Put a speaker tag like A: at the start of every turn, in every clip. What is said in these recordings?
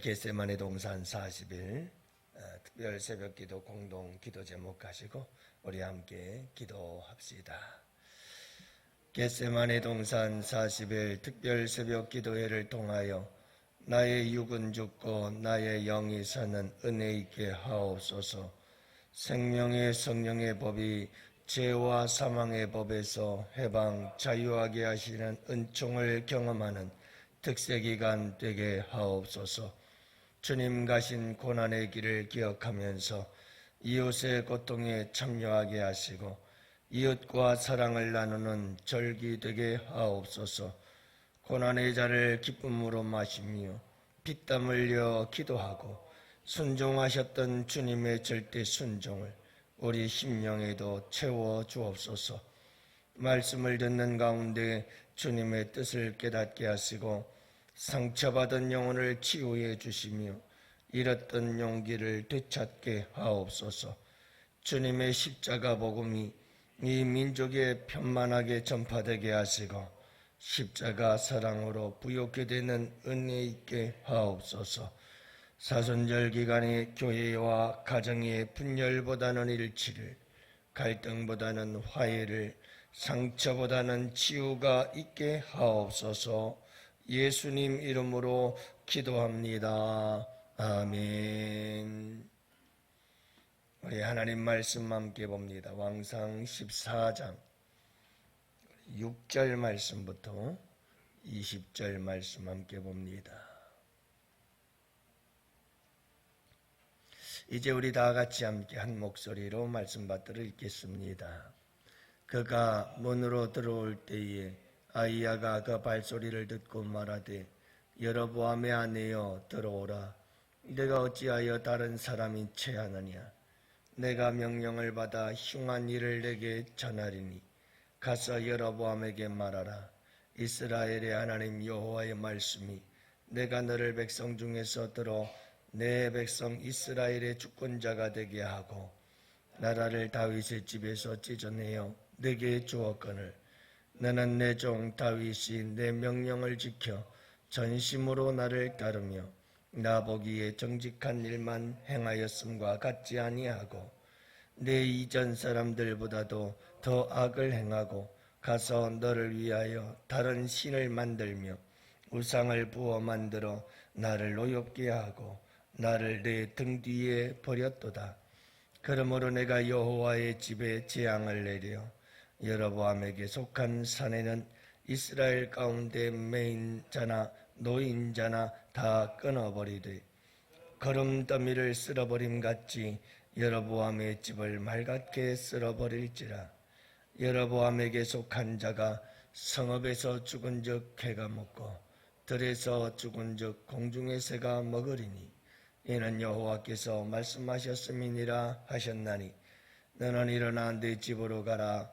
A: 겟세마네 동산 40일 어, 특별 새벽기도 공동 기도 제목 가지고 우리 함께 기도합시다. 겟세마네 동산 40일 특별 새벽기도회를 통하여 나의 육은 죽고 나의 영이 사는 은혜 있게 하옵소서. 생명의 성령의 법이 죄와 사망의 법에서 해방 자유하게 하시는 은총을 경험하는 특세기간 되게 하옵소서. 주님 가신 고난의 길을 기억하면서 이웃의 고통에 참여하게 하시고 이웃과 사랑을 나누는 절기 되게 하옵소서. 고난의 자를 기쁨으로 마시며 피땀 흘려 기도하고 순종하셨던 주님의 절대 순종을 우리 심령에도 채워 주옵소서. 말씀을 듣는 가운데 주님의 뜻을 깨닫게 하시고 상처받은 영혼을 치유해 주시며 잃었던 용기를 되찾게 하옵소서. 주님의 십자가 복음이 이 민족에 편만하게 전파되게 하시고 십자가 사랑으로 부욕게 되는 은혜 있게 하옵소서. 사순절 기간에 교회와 가정의 분열보다는 일치를, 갈등보다는 화해를, 상처보다는 치유가 있게 하옵소서. 예수님 이름으로 기도합니다. 아멘. 우리 하나님 말씀 함께 봅니다. 왕상 14장 6절 말씀부터 20절 말씀 함께 봅니다. 이제 우리 다 같이 함께 한 목소리로 말씀 받들어 읽겠습니다. 그가 문으로 들어올 때에 아이야가 그 발소리를 듣고 말하되 여러보암의 아내여 들어오라. 내가 어찌하여 다른 사람이 체하느냐? 내가 명령을 받아 흉한 일을 내게 전하리니 가서 여러보암에게 말하라. 이스라엘의 하나님 여호와의 말씀이 내가 너를 백성 중에서 들어 내 백성 이스라엘의 주권자가 되게 하고 나라를 다윗의 집에서 찢어내어 내게 주었거늘 너는 내 종 다윗이 내 명령을 지켜 전심으로 나를 따르며 나 보기에 정직한 일만 행하였음과 같지 아니하고 내 이전 사람들보다도 더 악을 행하고 가서 너를 위하여 다른 신을 만들며 우상을 부어 만들어 나를 노엽게 하고 나를 내 등 뒤에 버렸도다. 그러므로 내가 여호와의 집에 재앙을 내려 여러보암에게 속한 산에는 이스라엘 가운데 메인 자나 노인 자나 다 끊어버리되 거름더미를 쓸어버림 같이 여러보암의 집을 맑게 쓸어버릴지라. 여러보암에게 속한 자가 성읍에서 죽은 즉 개가 먹고 들에서 죽은 즉 공중의 새가 먹으리니 이는 여호와께서 말씀하셨음이니라 하셨나니 너는 일어나 내 집으로 가라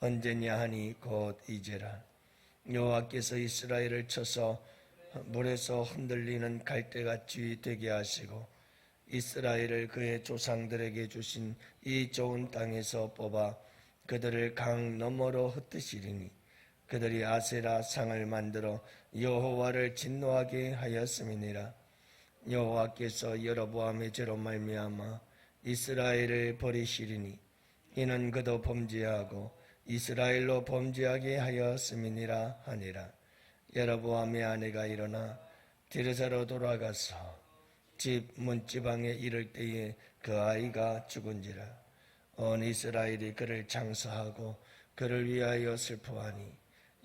A: 언제냐 하니 곧 이제라. 여호와께서 이스라엘을 쳐서 물에서 흔들리는 갈대같이 되게 하시고 이스라엘을 그의 조상들에게 주신 이 좋은 땅에서 뽑아 그들을 강 너머로 흩으시리니 그들이 아세라 상을 만들어 여호와를 진노하게 하였음이니라. 여호와께서 여러보암의 죄로 말미암아 이스라엘을 버리시리니 이는 그도 범죄하고 이스라엘로 범죄하게 하였음이니라 하니라. 여러보암의 아내가 일어나 디르사로 돌아가서 집 문지방에 이를 때에 그 아이가 죽은지라. 온 이스라엘이 그를 장사하고 그를 위하여 슬퍼하니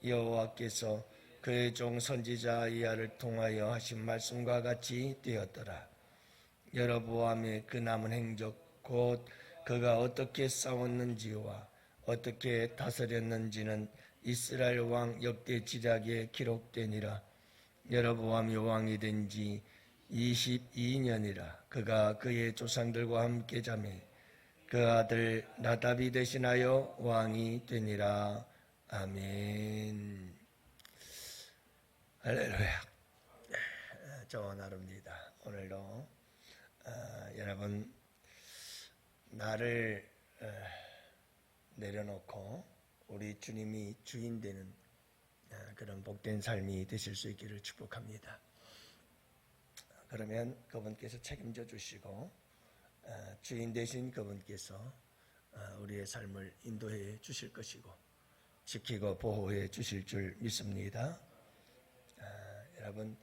A: 여호와께서 그의 종 선지자 이하를 통하여 하신 말씀과 같이 되었더라. 여러보암의 그 남은 행적 곧 그가 어떻게 싸웠는지와 어떻게 다스렸는지는 이스라엘 왕 역대 지략에 기록되니라. 여러보암이 왕이 된 지 22년이라. 그가 그의 조상들과 함께 자매 그 아들 나답이 대신하여 왕이 되니라. 아멘. 할렐루야. 좋은 하루입니다. 오늘도 어, 여러분 나를 어, 내려놓고 우리 주님이 주인 되는 어, 그런 복된 삶이 되실 수 있기를 축복합니다. 그러면 그분께서 책임져 주시고 어, 주인 되신 그분께서 어, 우리의 삶을 인도해 주실 것이고 지키고 보호해 주실 줄 믿습니다. 어, 여러분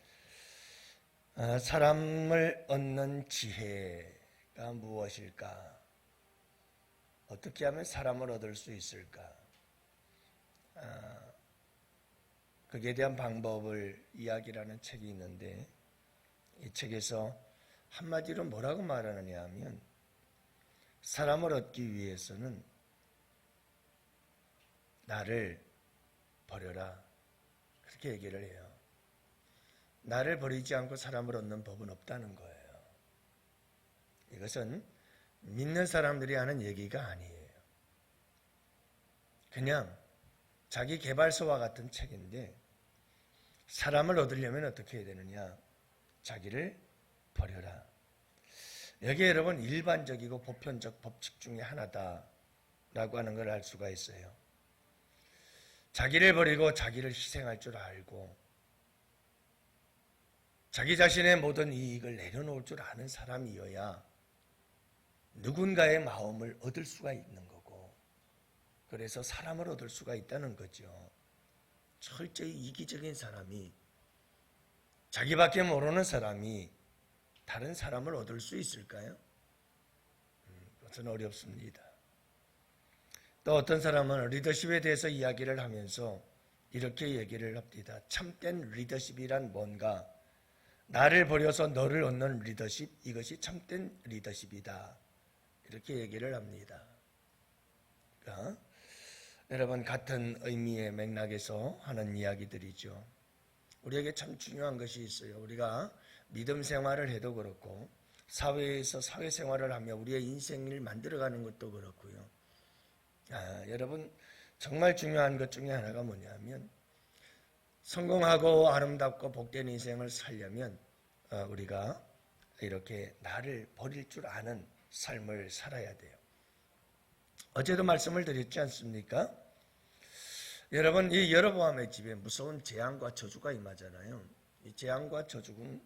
A: 어, 사람을 얻는 지혜가 무엇일까? 어떻게 하면 사람을 얻을 수 있을까? 아, 거기에 대한 방법을 이야기라는 책이 있는데 이 책에서 한마디로 뭐라고 말하느냐 하면 사람을 얻기 위해서는 나를 버려라 그렇게 얘기를 해요. 나를 버리지 않고 사람을 얻는 법은 없다는 거예요. 이것은 믿는 사람들이 하는 얘기가 아니에요. 그냥 자기 개발서와 같은 책인데 사람을 얻으려면 어떻게 해야 되느냐? 자기를 버려라. 여기에 여러분 일반적이고 보편적 법칙 중에 하나다라고 하는 걸 알 수가 있어요. 자기를 버리고 자기를 희생할 줄 알고 자기 자신의 모든 이익을 내려놓을 줄 아는 사람이어야 누군가의 마음을 얻을 수가 있는 거고 그래서 사람을 얻을 수가 있다는 거죠. 철저히 이기적인 사람이 자기밖에 모르는 사람이 다른 사람을 얻을 수 있을까요? 음, 그것은 어렵습니다. 또 어떤 사람은 리더십에 대해서 이야기를 하면서 이렇게 얘기를 합니다. 참된 리더십이란 뭔가 나를 버려서 너를 얻는 리더십 이것이 참된 리더십이다. 이렇게 얘기를 합니다. 그러니까 여러분 같은 의미의 맥락에서 하는 이야기들이죠. 우리에게 참 중요한 것이 있어요. 우리가 믿음 생활을 해도 그렇고 사회에서 사회 생활을 하며 우리의 인생을 만들어가는 것도 그렇고요. 아, 여러분 정말 중요한 것 중에 하나가 뭐냐면 성공하고 아름답고 복된 인생을 살려면 어, 우리가 이렇게 나를 버릴 줄 아는 삶을 살아야 돼요. 어제도 말씀을 드렸지 않습니까? 여러분, 이 여로보암의 집에 무서운 재앙과 저주가 임하잖아요. 이 재앙과 저주는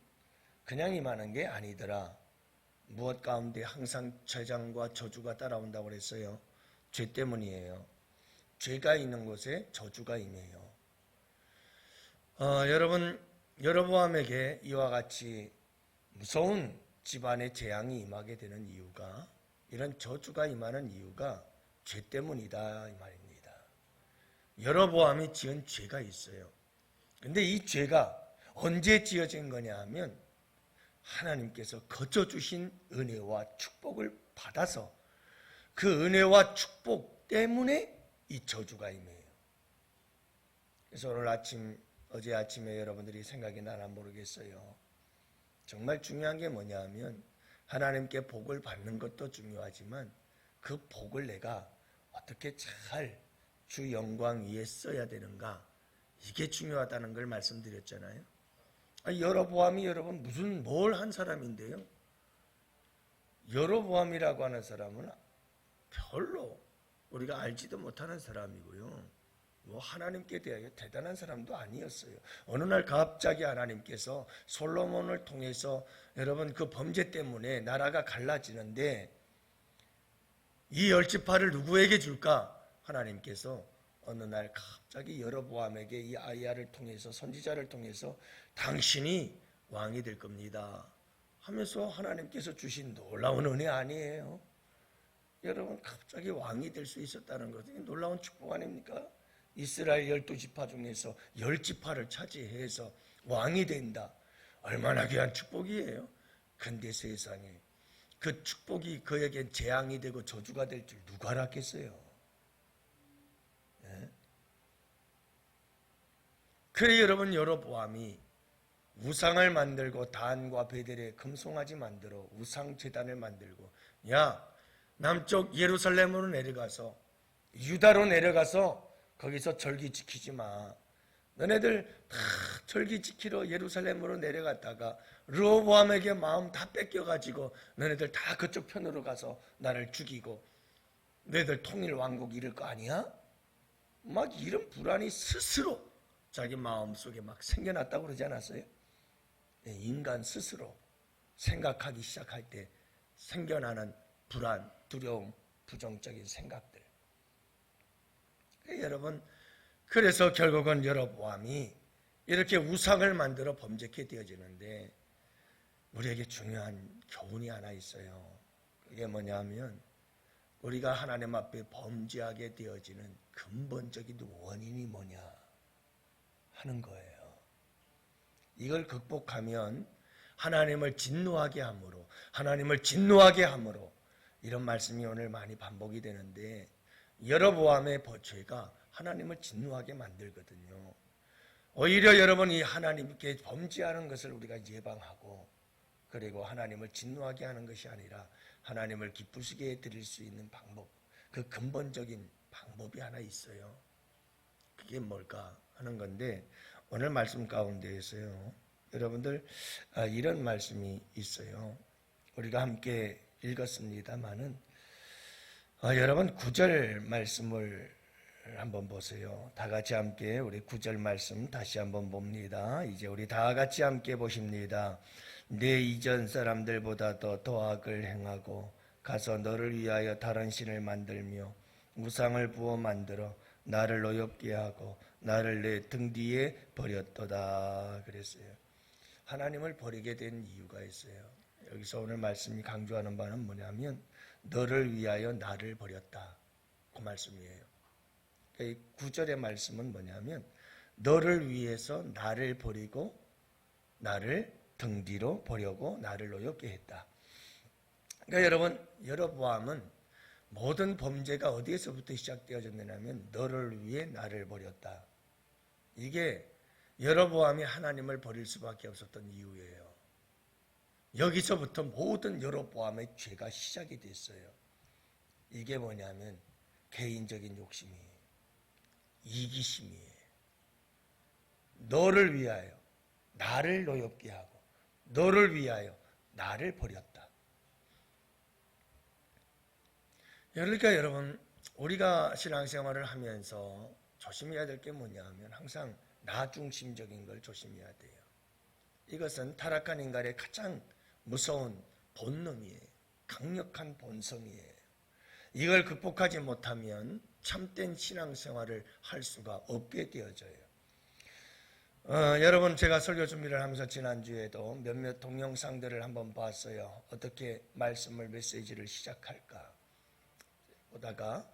A: 그냥 임하는 게 아니더라. 무엇 가운데 항상 재앙과 저주가 따라온다고 그랬어요. 죄 때문이에요. 죄가 있는 곳에 저주가 임해요. 어, 여러분, 여로보암에게 이와 같이 무서운 집안에 재앙이 임하게 되는 이유가 이런 저주가 임하는 이유가 죄 때문이다 이 말입니다. 여러보암이 지은 죄가 있어요. 근데 이 죄가 언제 지어진 거냐 하면 하나님께서 거저 주신 은혜와 축복을 받아서 그 은혜와 축복 때문에 이 저주가 임해요. 그래서 오늘 아침 어제 아침에 여러분들이 생각이 나나 모르겠어요. 정말 중요한 게 뭐냐 하면 하나님께 복을 받는 것도 중요하지만 그 복을 내가 어떻게 잘 주 영광 위에 써야 되는가 이게 중요하다는 걸 말씀드렸잖아요. 여러보암이 여러분 무슨 뭘 한 사람인데요? 여러보암이라고 하는 사람은 별로 우리가 알지도 못하는 사람이고요. 뭐 하나님께 대하여 대단한 사람도 아니었어요. 어느 날 갑자기 하나님께서 솔로몬을 통해서 여러분 그 범죄 때문에 나라가 갈라지는데 이 열지파를 누구에게 줄까? 하나님께서 어느 날 갑자기 여러보암에게 이 아이야를 통해서 선지자를 통해서 당신이 왕이 될 겁니다. 하면서 하나님께서 주신 놀라운 은혜 아니에요. 여러분 갑자기 왕이 될 수 있었다는 것은 놀라운 축복 아닙니까? 이스라엘 열두 지파 중에서 열 지파를 차지해서 왕이 된다. 얼마나 귀한 축복이에요. 근데 세상에 그 축복이 그에겐 재앙이 되고 저주가 될 줄 누가 알았겠어요? 네? 그래 여러분 여러보암이 우상을 만들고 단과 베델에 금송아지 만들어 우상 제단을 만들고 야 남쪽 예루살렘으로 내려가서 유다로 내려가서 거기서 절기 지키지 마. 너네들 다 절기 지키러 예루살렘으로 내려갔다가 르호보암에게 마음 다 뺏겨가지고 너네들 다 그쪽 편으로 가서 나를 죽이고 너희들 통일 왕국 이룰 거 아니야? 막 이런 불안이 스스로 자기 마음 속에 막 생겨났다고 그러지 않았어요? 네, 인간 스스로 생각하기 시작할 때 생겨나는 불안, 두려움, 부정적인 생각들. 여러분, 그래서 결국은 여러보암이 이렇게 우상을 만들어 범죄케 되어지는데 우리에게 중요한 교훈이 하나 있어요. 그게 뭐냐면 우리가 하나님 앞에 범죄하게 되어지는 근본적인 원인이 뭐냐 하는 거예요. 이걸 극복하면 하나님을 진노하게 함으로 하나님을 진노하게 함으로 이런 말씀이 오늘 많이 반복이 되는데 여러보암의 죄가 하나님을 진노하게 만들거든요. 오히려 여러분이 하나님께 범죄하는 것을 우리가 예방하고 그리고 하나님을 진노하게 하는 것이 아니라 하나님을 기쁘시게 드릴 수 있는 방법, 그 근본적인 방법이 하나 있어요. 그게 뭘까 하는 건데 오늘 말씀 가운데에서요. 여러분들 아, 이런 말씀이 있어요. 우리가 함께 읽었습니다만은 아, 여러분 구절 말씀을 한번 보세요. 다 같이 함께 우리 구절 말씀 다시 한번 봅니다. 이제 우리 다 같이 함께 보십니다. 내 이전 사람들보다 더 도악을 행하고 가서 너를 위하여 다른 신을 만들며 우상을 부어 만들어 나를 노엽게 하고 나를 내 등 뒤에 버렸도다 그랬어요. 하나님을 버리게 된 이유가 있어요. 여기서 오늘 말씀이 강조하는 바는 뭐냐면 너를 위하여 나를 버렸다. 그 말씀이에요. 이 구절의 말씀은 뭐냐면 너를 위해서 나를 버리고 나를 등 뒤로 보려고 나를 노엽게 했다. 그러니까 여러분, 여러보암은 모든 범죄가 어디에서부터 시작되어졌느냐면 너를 위해 나를 버렸다. 이게 여러보암이 하나님을 버릴 수밖에 없었던 이유예요. 여기서부터 모든 여러보암의 죄가 시작이 됐어요. 이게 뭐냐면 개인적인 욕심이에요. 이기심이에요. 너를 위하여 나를 노엽게 하고 너를 위하여 나를 버렸다. 그러니까 여러분 우리가 신앙생활을 하면서 조심해야 될 게 뭐냐 하면 항상 나 중심적인 걸 조심해야 돼요. 이것은 타락한 인간의 가장 무서운 본능이에요. 강력한 본성이에요. 이걸 극복하지 못하면 참된 신앙생활을 할 수가 없게 되어져요. 어, 여러분 제가 설교 준비를 하면서 지난주에도 몇몇 동영상들을 한번 봤어요. 어떻게 말씀을 메시지를 시작할까 보다가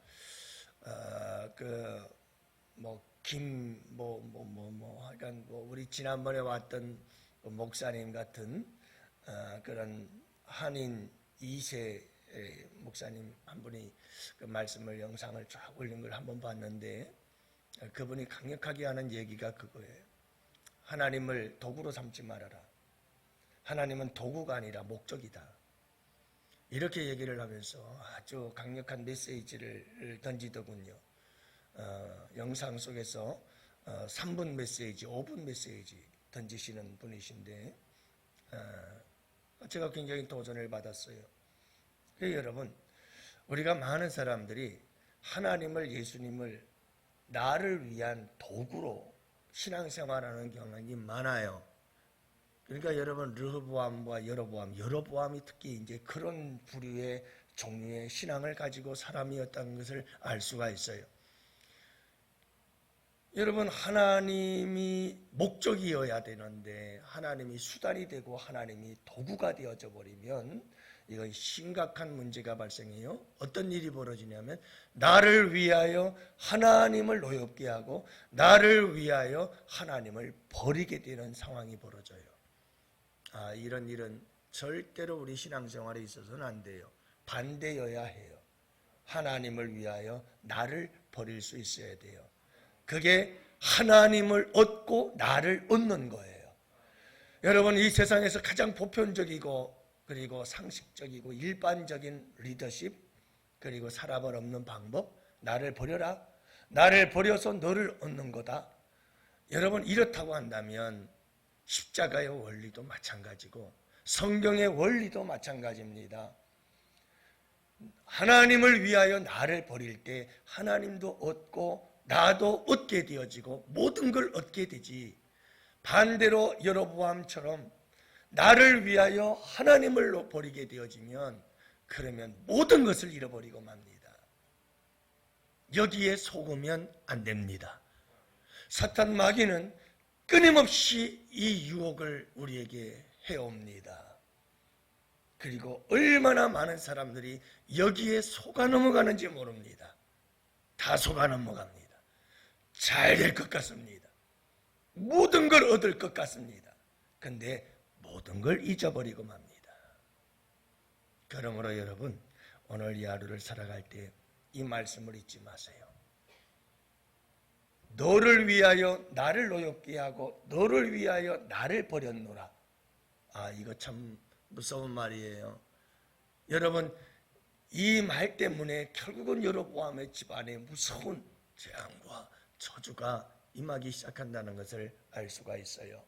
A: 어, 그뭐 김뭐뭐 뭐뭐 하여간 뭐 우리 지난번에 왔던 그 목사님 같은 어, 그런 한인 2세 목사님 한 분이 그 말씀을 영상을 쫙 올린 걸 한번 봤는데 어, 그분이 강력하게 하는 얘기가 그거예요. 하나님을 도구로 삼지 말아라. 하나님은 도구가 아니라 목적이다. 이렇게 얘기를 하면서 아주 강력한 메시지를 던지더군요. 어, 영상 속에서 어, 3분 메시지, 5분 메시지 던지시는 분이신데 어, 제가 굉장히 도전을 받았어요. 여러분, 우리가 많은 사람들이 하나님을 예수님을 나를 위한 도구로 신앙생활하는 경향이 많아요. 그러니까 여러분 르호보암과 여로보암, 여로보암이 특히 이제 그런 부류의 종류의 신앙을 가지고 사람이었다는 것을 알 수가 있어요. 여러분 하나님이 목적이어야 되는데 하나님이 수단이 되고 하나님이 도구가 되어져 버리면 이건 심각한 문제가 발생해요. 어떤 일이 벌어지냐면 나를 위하여 하나님을 노엽게 하고 나를 위하여 하나님을 버리게 되는 상황이 벌어져요. 아, 이런 일은 절대로 우리 신앙생활에 있어서는 안 돼요. 반대여야 해요. 하나님을 위하여 나를 버릴 수 있어야 돼요. 그게 하나님을 얻고 나를 얻는 거예요. 여러분 이 세상에서 가장 보편적이고 그리고 상식적이고 일반적인 리더십 그리고 사람을 없는 방법 나를 버려라. 나를 버려서 너를 얻는 거다. 여러분 이렇다고 한다면 십자가의 원리도 마찬가지고 성경의 원리도 마찬가지입니다. 하나님을 위하여 나를 버릴 때 하나님도 얻고 나도 얻게 되어지고 모든 걸 얻게 되지 반대로 여로보암처럼 나를 위하여 하나님을 버리게 되어지면 그러면 모든 것을 잃어버리고 맙니다. 여기에 속으면 안 됩니다. 사탄 마귀는 끊임없이 이 유혹을 우리에게 해옵니다. 그리고 얼마나 많은 사람들이 여기에 속아 넘어가는지 모릅니다. 다 속아 넘어갑니다. 잘 될 것 같습니다. 모든 걸 얻을 것 같습니다. 근데 모든 걸 잊어버리고 맙니다. 그러므로 여러분, 오늘 이 하루를 살아갈 때 이 말씀을 잊지 마세요. 너를 위하여 나를 노엽게 하고 너를 위하여 나를 버렸노라. 아, 이거 참 무서운 말이에요. 여러분, 이 말 때문에 결국은 여로보암의 집안에 무서운 재앙과 저주가 임하기 시작한다는 것을 알 수가 있어요.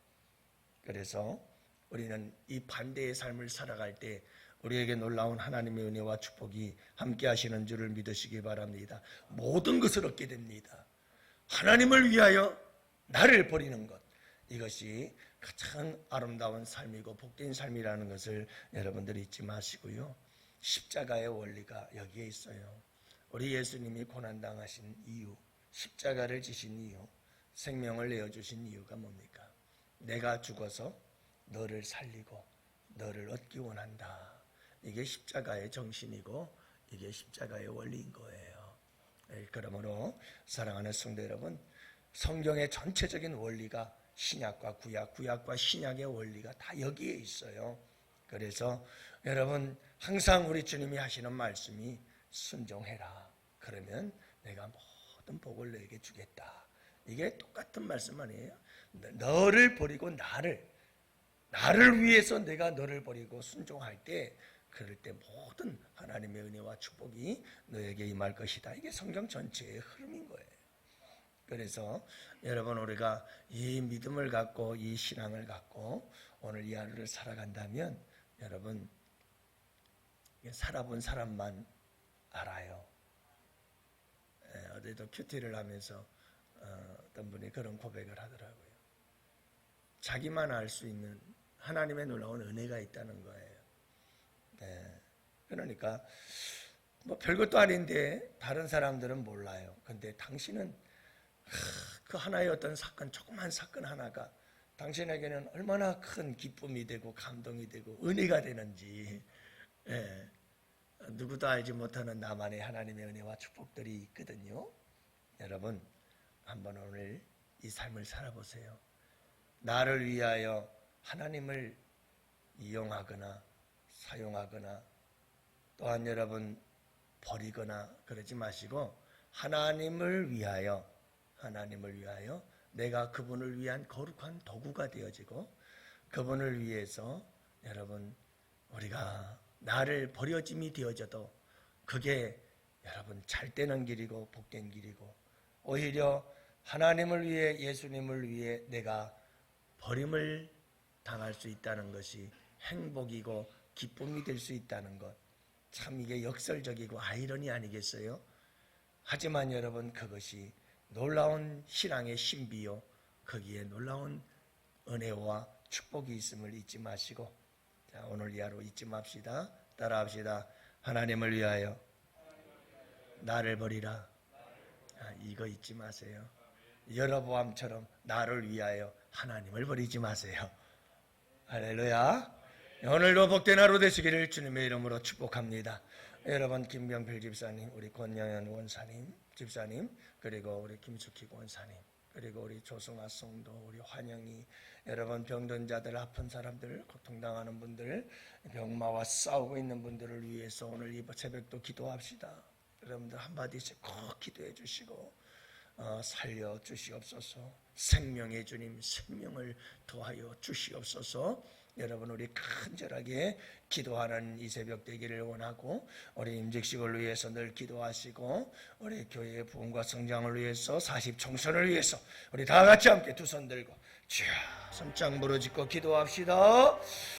A: 그래서 우리는 이 반대의 삶을 살아갈 때 우리에게 놀라운 하나님의 은혜와 축복이 함께 하시는 줄을 믿으시기 바랍니다. 모든 것을 얻게 됩니다. 하나님을 위하여 나를 버리는 것. 이것이 가장 아름다운 삶이고 복된 삶이라는 것을 여러분들이 잊지 마시고요. 십자가의 원리가 여기에 있어요. 우리 예수님이 고난당하신 이유, 십자가를 지신 이유, 생명을 내어주신 이유가 뭡니까? 내가 죽어서 너를 살리고 너를 얻기 원한다. 이게 십자가의 정신이고 이게 십자가의 원리인 거예요. 예, 그러므로 사랑하는 성도 여러분, 성경의 전체적인 원리가 신약과 구약, 구약과 신약의 원리가 다 여기에 있어요. 그래서 여러분 항상 우리 주님이 하시는 말씀이 순종해라. 그러면 내가 모든 복을 너에게 주겠다. 이게 똑같은 말씀 아니에요? 너를 버리고 나를 나를 위해서 내가 너를 버리고 순종할 때 그럴 때 모든 하나님의 은혜와 축복이 너에게 임할 것이다. 이게 성경 전체의 흐름인 거예요. 그래서 여러분 우리가 이 믿음을 갖고 이 신앙을 갖고 오늘 이 하루를 살아간다면 여러분 살아본 사람만 알아요. 예, 어제도 큐티를 하면서 어, 어떤 분이 그런 고백을 하더라고요. 자기만 알 수 있는 하나님의 놀라운 은혜가 있다는 거예요. 네. 그러니까 뭐 별것도 아닌데 다른 사람들은 몰라요. 근데 당신은 그 하나의 어떤 사건, 조그만 사건 하나가 당신에게는 얼마나 큰 기쁨이 되고 감동이 되고 은혜가 되는지 예, 누구도 알지 못하는 나만의 하나님의 은혜와 축복들이 있거든요. 여러분 한번 오늘 이 삶을 살아보세요. 나를 위하여 하나님을 이용하거나 사용하거나 또한 여러분 버리거나 그러지 마시고 하나님을 위하여 하나님을 위하여 내가 그분을 위한 거룩한 도구가 되어지고 그분을 위해서 여러분 우리가 나를 버려짐이 되어져도 그게 여러분 잘 되는 길이고 복된 길이고 오히려 하나님을 위해 예수님을 위해 내가 버림을 당할 수 있다는 것이 행복이고 기쁨이 될 수 있다는 것. 참 이게 역설적이고 아이러니 아니겠어요? 하지만 여러분 그것이 놀라운 신앙의 신비요. 거기에 놀라운 은혜와 축복이 있음을 잊지 마시고 자, 오늘 이 하루 잊지 맙시다. 따라합시다. 하나님을 위하여 나를 버리라. 아, 이거 잊지 마세요. 여러보암처럼 나를 위하여 하나님을 버리지 마세요. 할렐루야. 오늘도 복된 하루 되시기를 주님의 이름으로 축복합니다. 여러분 김병필 집사님, 우리 권영현 원사님, 집사님, 그리고 우리 김숙희 원사님, 그리고 우리 조승아 성도, 우리 환영이, 여러분 병든 자들, 아픈 사람들, 고통당하는 분들, 병마와 싸우고 있는 분들을 위해서 오늘 이 새벽도 기도합시다. 여러분들 한마디씩 꼭 기도해 주시고 어, 살려 주시옵소서. 생명의 주님 생명을 더하여 주시옵소서. 여러분 우리 간절하게 기도하는 이 새벽 되기를 원하고 우리 임직식을 위해서 늘 기도하시고 우리 교회의 부흥과 성장을 위해서 40 총선을 위해서 우리 다 같이 함께 두 손 들고 주여 손짝 무릎짓고 기도합시다.